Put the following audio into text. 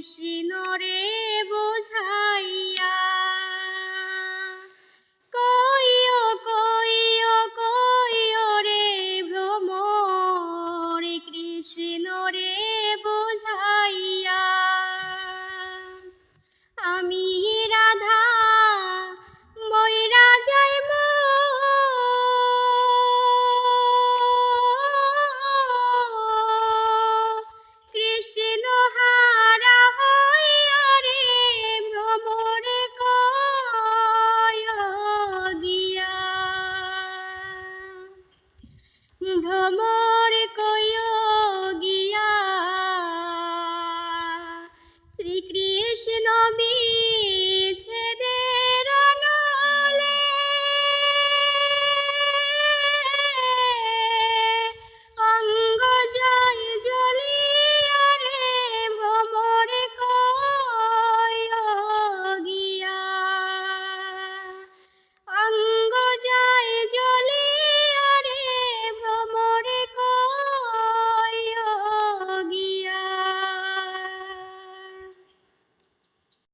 是 ভ্রমর কয় গিয়া। শ্রীকৃষ্ণ